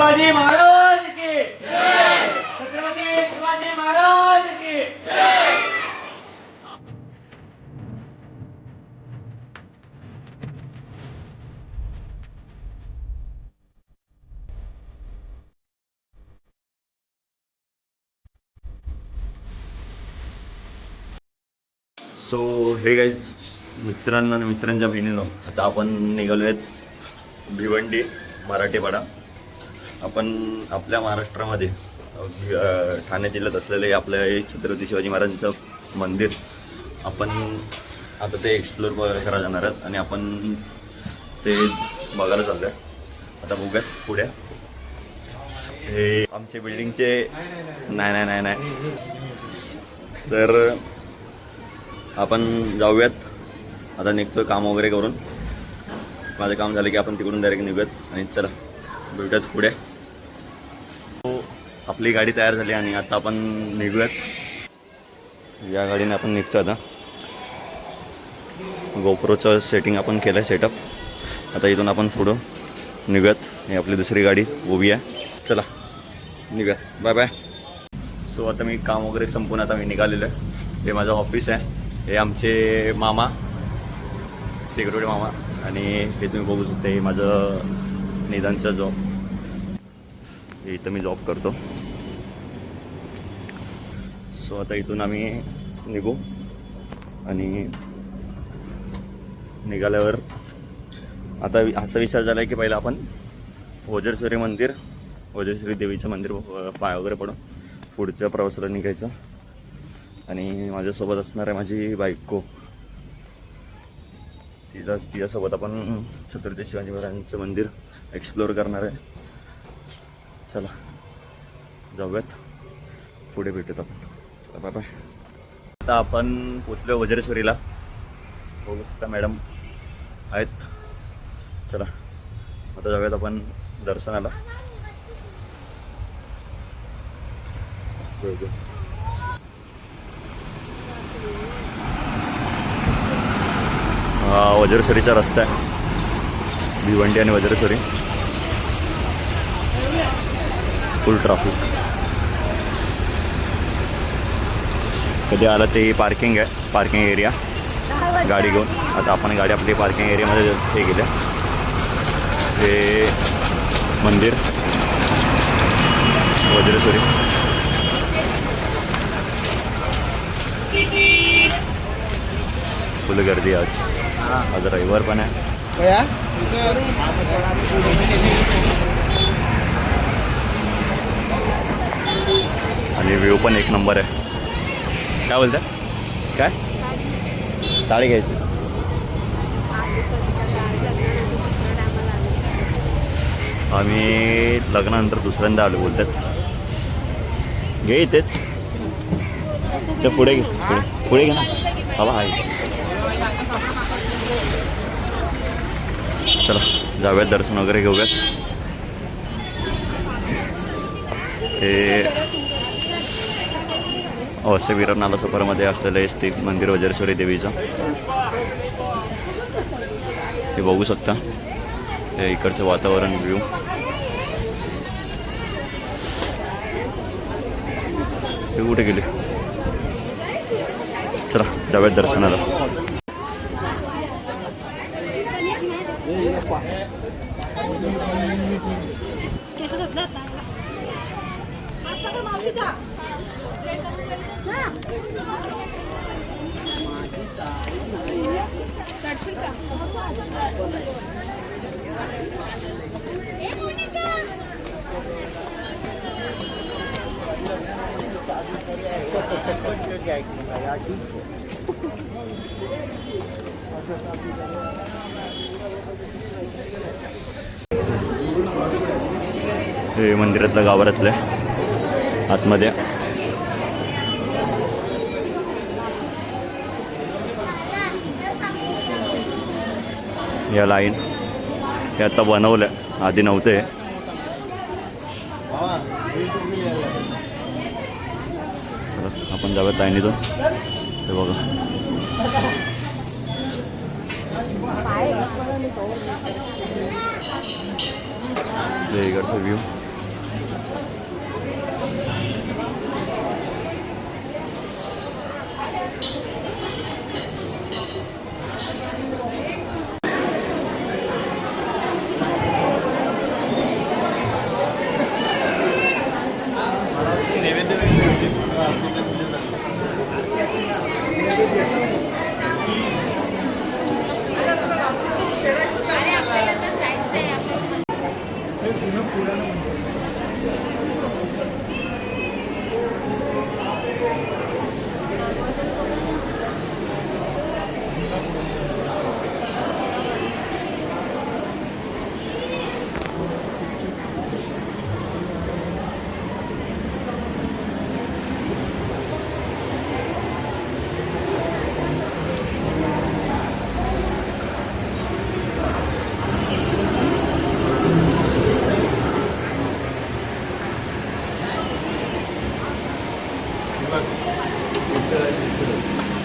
शिवाजी महाराज की छत्रपती शिवाजी महाराज की सो हे गाईज मित्रांना आणि मित्रांच्या बहिणीनं आता आपण निघालो आहेत भिवंडी मराठीपाडा आपण आपल्या महाराष्ट्रामध्ये ठाणे जिल्ह्यात असलेले आपल्या हे छत्रपती शिवाजी महाराजांचं मंदिर आपण आता ते एक्सप्लोर करायला जाणार आहोत आणि आपण ते बघायला चाललो आहे आता बघूयात पुढे. हे आमचे बिल्डिंगचे नाही नाही नाही नाही. तर आपण जाऊयात. आता निघतोय काम वगैरे करून. माझं काम झालं की आपण तिकडून डायरेक्ट निघूयात. आणि चला भेटूयात पुढे. आपली गाडी तयार झाली आणि आता आपण निघूयात. या गाडीने आपण निघतो आता. गोप्रोचं सेटिंग आपण केलं आहे सेटअप आता इथून आपण पुढं निघूयात. ही आपली दुसरी गाडी उभी आहे. चला निघूयात बाय बाय सो आता मी काम वगैरे संपून आता मी निघालेलो आहे. हे माझं ऑफिस आहे. हे आमचे मामा सिक्युरिटी मामा आणि हे तुम्ही बघू शकता हे माझं निदानचा जॉब इथं मी जॉब करतो. सो आता इथून आम्ही निघू. आणि निघाल्यावर आता असा विचार झाला आहे की पहिला आपण ओजरश्वरी मंदिर ओजरश्वरी देवीचं मंदिर पाय वगैरे पडून पुढच्या प्रवासाला निघायचं. आणि माझ्यासोबत असणार आहे माझी बायको. तिला तिच्यासोबत आपण छत्रपती शिवाजी महाराजांचं मंदिर एक्सप्लोअर करणार आहे. चला जाऊयात. पुढे भेटूत आपण. Bye bye. आता आपण पोचलो वज्रेश्वरीला. बघू शकता मॅडम आहेत. चला आता जाऊयात आपण दर्शनाला. हा वज्रेश्वरीचा रस्ता आहे. भिवंडी आणि वज्रेश्वरी. फुल ट्रॅफिक कधी आला ते पार्किंग आहे पार्किंग एरिया गाडी घेऊन. आता आपण गाडी आपली पार्किंग एरियामध्ये हे गेल्या हे मंदिर. वज्रेश्वरी. फुल गर्दी आज. आज रविवार पण आहे. आणि व्ह्यू पण एक नंबर आहे. काय बोलता? काय? साडी घ्यायची. आम्ही लग्नानंतर दुसऱ्यांदा आलो बोलतात. घे इथेच. ते पुढे घे पुढे पुढे घे ना. हवा आहे चला जाऊयात दर्शन वगैरे घेऊयात. हे असे विरार नाला सुपरमध्ये असलेलं स्थित मंदिर वज्रेश्वरी देवीचं हे बघू शकता. हे इकडचं वातावरण व्ह्यू हे कुठे गेले? चला जाऊयात दर्शनाला केस धुतले आता आता तर मावशीचा चढशील का हे मंदिरातलं गाभाऱ्यातलं आतमध्ये. या लाईन. हे आता बनवलं. आधी नव्हते. चला आपण जाऊयात लाईनीतून हे बघा. हे इकडचं व्ह्यू Thank you.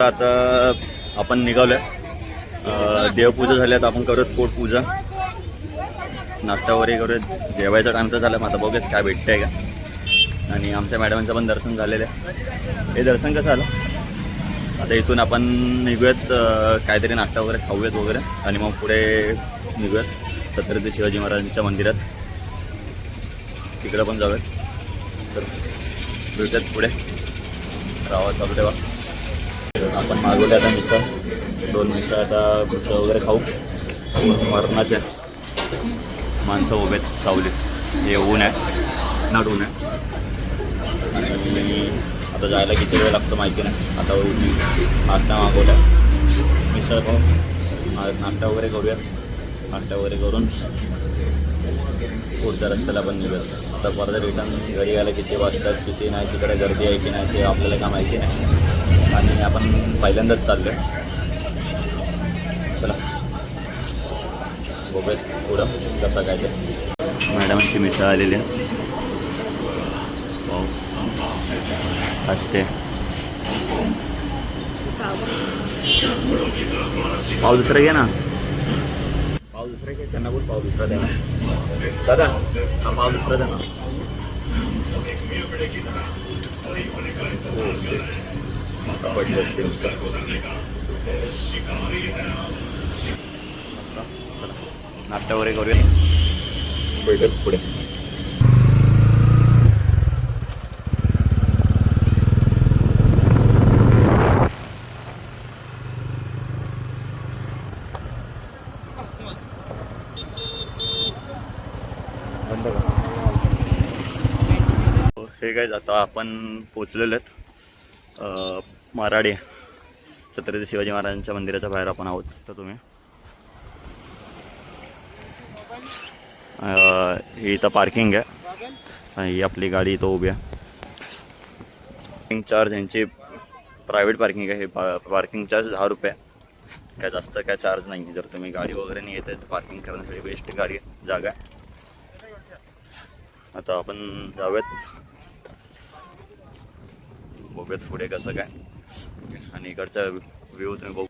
आता आपण निघालोय. देवपूजा झाल्या तर आपण करूयात पोटपूजा नाश्ता वगैरे करूयात. जेवायचा टाइम तर झाला मग आता बघूयात काय भेटतंय का. आणि आमच्या मॅडमांचं पण दर्शन झालेलं आहे. हे दर्शन कसं आलं आता इथून आपण निघूयात काहीतरी नाश्ता वगैरे खाऊयात वगैरे. आणि मग पुढे निघूयात छत्रपती शिवाजी महाराजांच्या मंदिरात. तिकडं पण जाऊयात. तर भेटूयात पुढे. रावा चालू ठेवा आपण मागवले आता मिसळ. दोन मिसळ आता मिसळ वगैरे खाऊ. मरणाचे माणसं उभे आहेत सावलीत. हे ऊन आहे नाट ऊन आहे. आणि आता जायला किती वेळ लागतो माहिती नाही. आता नाश्ता मागवला. मिसळ खाऊ. नाश्ता वगैरे करूया. नाश्ता वगैरे करून पुढच्या रस्त्याला पण निघूया. आता परत रिटर्न घरी यायला किती वाजतात किती नाही तिकडे गर्दी आहे की नाही ते आपल्याला काय माहिती नाही. आणि आपण पहिल्यांदाच चाललो चला. बघूयात पुढं कसं काय ते. मॅडमची मिसळ आलेली आहे. हो. असते. पाव दुसरं घे ना. पाव दुसरं घे. त्यांना बोल पाव दुसरा द्या ना दादा हा पाव दुसरा द्या ना हो, हो, shit. नाश्ता वगैरे करूया भेटत पुढे हे काय आता आपण पोचलेलो आहेत मराडे छत्रपती शिवाजी महाराजांच्या मंदिराच्या बाहेर आपण आहोत तर तुम्ही? ही इथं पार्किंग आहे. ही आपली गाडी इथं उभी आहे. पार्किंग चार्ज यांची प्रायव्हेट पार्किंग आहे. हे पा पार्किंग चार्ज दहा रुपये काय जास्त काय चार्ज नाही जर तुम्ही गाडी वगैरे नाही येत तर पार्किंग करण्यासाठी बेस्ट गाडी जागा आहे. आता आपण जाऊयात. बघूयात पुढे कसं काय. आणि इकडचा व्ह्यू तुम्ही बघू.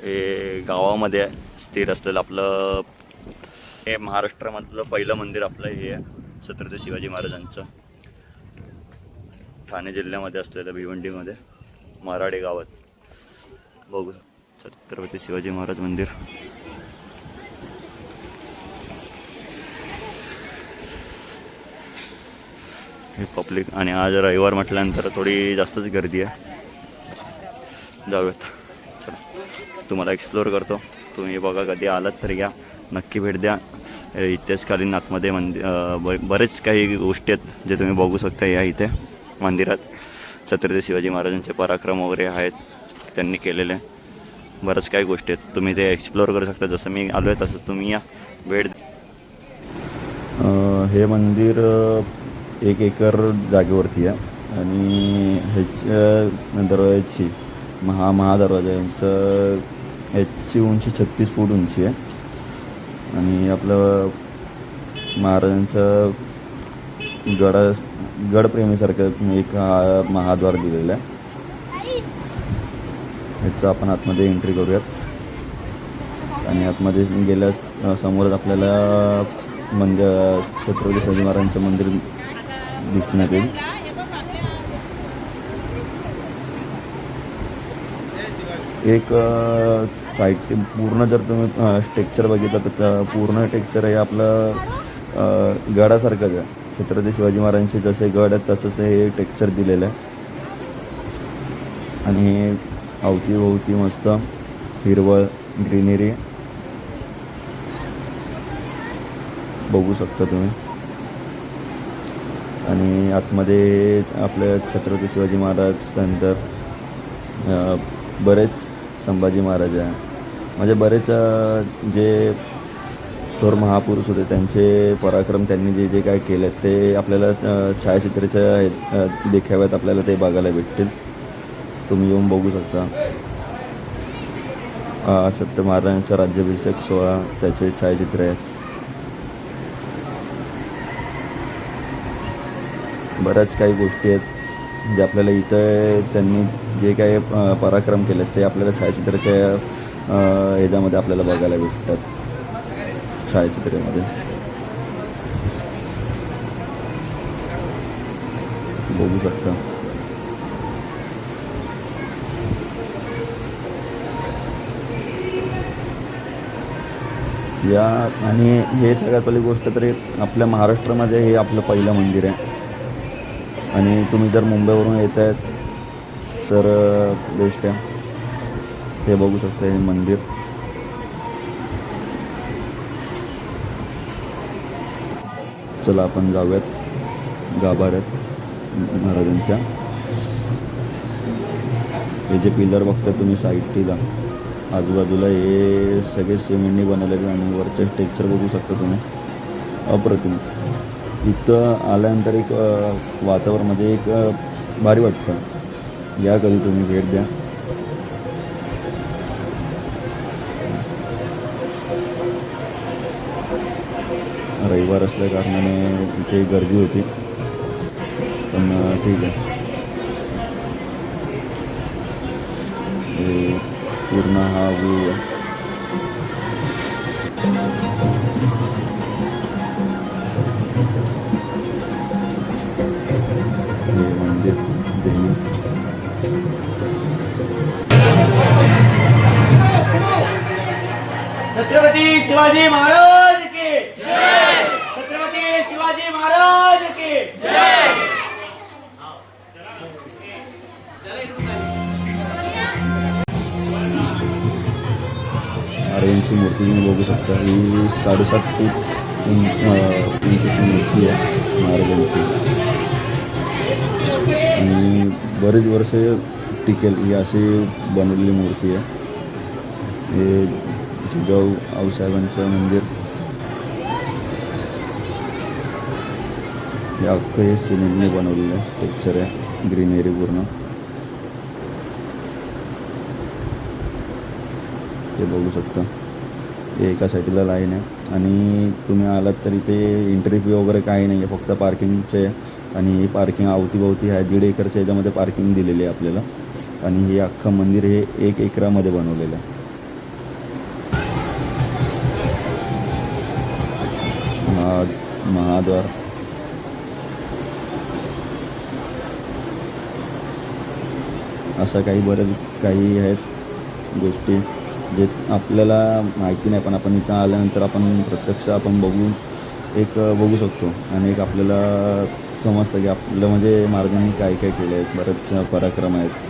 हे गावामध्ये आहे, स्थिर असलेलं आपलं हे महाराष्ट्रामधलं पहिलं मंदिर आपलं हे आहे छत्रपती शिवाजी महाराजांचं. ठाणे जिल्ह्यामध्ये असलेलं भिवंडीमध्ये मराडे गावात. बघू. छत्रपती शिवाजी महाराज मंदिर. हे पब्लिक आणि आज रविवार म्हटल्यानंतर थोडी जास्तच गर्दी आहे. जाऊयात. चला. तुम्हाला एक्सप्लोअर करतो. तुम्ही बघा कधी आलात तर या. नक्की भेट द्या. इतिहासकालीन आतमध्ये मंदिर ब बरेच काही गोष्टी आहेत जे तुम्ही बघू शकता या इथे मंदिरात. छत्रपती शिवाजी महाराजांचे पराक्रम वगैरे आहेत. त्यांनी केलेले बऱ्याच काही गोष्टी आहेत. तुम्ही ते एक्सप्लोअर करू शकता. जसं मी आलो आहे तसं तुम्ही या. भेट हे मंदिर एक एकर जागेवरती आहे. आणि ह्याच्या दरवाजाची महा महादरवाजा यांचं ह्याची उंची छत्तीस फूट उंची आहे. आणि आपलं महाराजांचं गडा गडप्रेमीसारखं एक हा महाद्वार दिलेला आहे. ह्याचं आपण आतमध्ये एंट्री करूयात. आणि आतमध्ये गेल्यास समोरच आपल्याला मंदिर छत्रपती शिवाजी महाराजांचं मंदिर दिसण्यात येईल एक साईट पूर्ण जर तुम्ही टेक्चर बघितलं तर त्या पूर्ण टेक्चर हे आपलं गडासारखंच आहे. छत्रपती शिवाजी महाराजांचे जसे गड आहेत तसंच हे टेक्चर दिलेलं आहे. आणि हे अवतीभोवती मस्त हिरवळ ग्रीनरी बघू शकता तुम्ही. आणि आतमध्ये आपल्या छत्रपती शिवाजी महाराज त्यानंतर बरेच संभाजी महाराज आहे. म्हणजे बरेच जे थोर महापुरुष होते त्यांचे पराक्रम त्यांनी जे जे काय केले ते आपल्याला छायाचित्रेच्या छायाचित्राच्या देखाव्यात आपल्याला ते बघायला भेटतील. तुम्ही येऊन बघू शकता. सत्य महाराजांचा राज्याभिषेक सोहळा त्याचे छायाचित्र आहेत. बऱ्याच काही गोष्टी आहेत जे आपल्याला इथं त्यांनी जे काही पराक्रम केले ते आपल्याला छायाचित्राच्या याच्यामध्ये ह्याच्यामध्ये आपल्याला बघायला भेटतात. छायाचित्रामध्ये. बघू शकता. या आणि हे सगळ्यात पहिली गोष्ट तरी आपल्या महाराष्ट्रामध्ये हे आपलं पहिलं मंदिर आहे. आणि तुम्ही जर मुंबईवरून येत आहेत तर बेस्ट आहे. हे बघू शकता हे मंदिर. चला आपण जाऊयात. गाभाऱ्यात महाराजांच्या. हे जे पिलर बघता तुम्ही साईडला आजूबाजूला हे सगळे सिमेंटनी बनवलेले आणि वरचे टेक्चर बघू शकता तुम्ही. अप्रतिम. इथं आल्यानंतर एक अ, वातावरणामध्ये म्हणजे एक भारी वाटतं. या कधी तुम्ही भेट द्या. रविवार असल्या कारणाने इथे गर्दी होती. पण ठीक आहे. पूर्ण हा व्ह्यू छत्रपती शिवाजी महाराज के छत्रपती शिवाजी महाराज के महाराजांची मूर्ती तुम्ही बघू शकता. ही साडेसात फूट उंचीची मूर्ती आहे महाराजांची. आणि बरेच वर्ष टिकेल ही अशी बनवलेली मूर्ती आहे. हे जिजाऊ आऊसाहेबांचं मंदिर. हे अख्खं हे सिमेंटने बनवलेलं आहे. टेक्चर आहे. ग्रीनरी पूर्ण. ते बघू शकता. हे एका साईडला लाईन आहे. आणि तुम्ही आलात तर इथे फी वगैरे काही नाही आहे फक्त पार्किंगचे आणि हे पार्किंग अवतीभोवती आहे. दीड एकरच्या ह्याच्यामध्ये पार्किंग दिलेली आहे आपल्याला. आणि हे अख्खं मंदिर हे एक एकरामध्ये बनवलेलं आहे. महाद्वार. असं काही बऱ्याच काही आहेत गोष्टी जे आपल्याला माहिती नाही पण आपण इथं आल्यानंतर आपण प्रत्यक्ष आपण बघून एक बघू शकतो आणि एक आपल्याला समजतं की आपलं म्हणजे मार्गाने काय काय केलं आहे बरेच पराक्रम आहेत.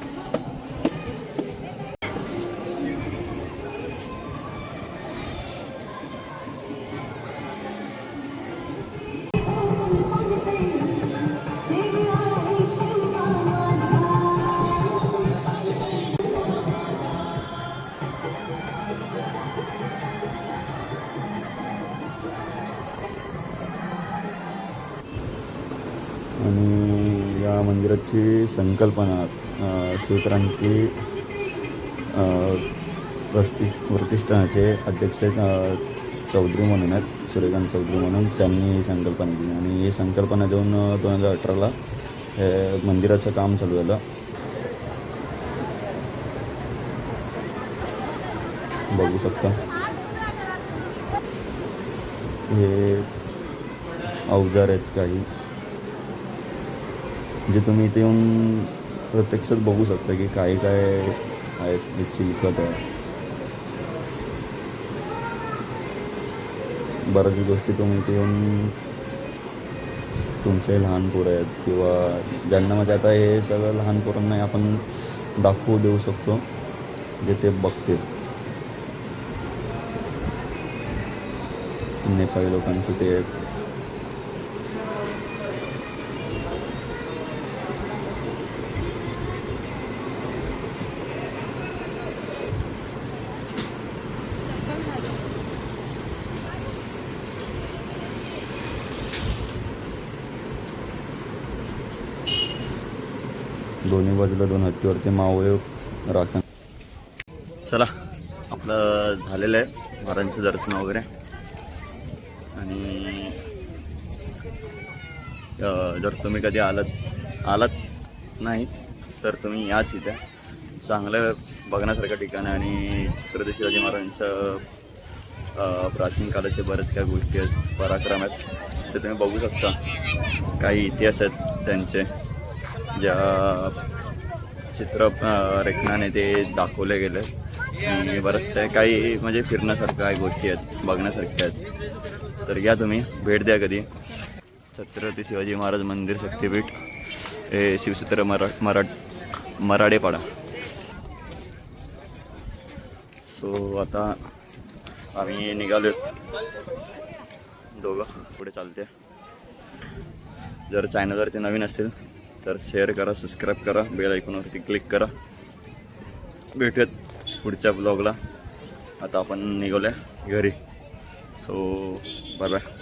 ची संकल्पना अ, शिवक्रांती प्रति प्रतिष्ठानाचे अध्यक्ष चौधरी म्हणून आहेत सूर्यकांत चौधरी म्हणून त्यांनी ही संकल्पना दिली. आणि ही संकल्पना देऊन दोन हजार अठराला हे मंदिराचं काम चालू झालं. बघू शकता. हे अवजार आहेत काही. जे तुम्ही इथे येऊन प्रत्यक्षात बघू शकता की काय काय आहेत हे विकत आहे. बऱ्याच गोष्टी तुम्ही इथे येऊन तुमचे लहान पोरं आहेत किंवा ज्यांना म्हणजे आता हे सगळं लहान पोरांना आपण दाखवू देऊ शकतो जे ते बघतील. नेपाळी लोकांचे ते दोन्ही बाजूला दोन हत्तीवरती मावळे राखण. चला आपलं झालेलं आहे घरांचं दर्शन वगैरे. आणि जर तुम्ही कधी आलात आलात नाही तर तुम्ही याच इथे. चांगलं बघण्यासारखं ठिकाण आहे आणि छत्रपती शिवाजी महाराजांचं प्राचीन काळाचे बरेच काही गोष्टी आहेत पराक्रम आहेत ते तुम्ही बघू शकता. काही इतिहास आहेत त्यांचे. ज्या चित्र रेखनाने ते दाखवले गेले. आणि बरंच ते काही म्हणजे फिरण्यासारखं काही गोष्टी आहेत बघण्यासारख्या आहेत. तर या तुम्ही भेट द्या कधी. छत्रपती शिवाजी महाराज मंदिर शक्तीपीठ हे शिवक्षेत्र मरा मराठ मराडेपाडा सो आता आम्ही निघालो दोघं पुढे चालते जर चॅनलवरती नवीन असेल तर शेअर करा सबस्क्राईब करा बेल ऐकूनवरती क्लिक करा. भेटूयात पुढच्या ब्लॉगला आता आपण निघालो घरी. So bye bye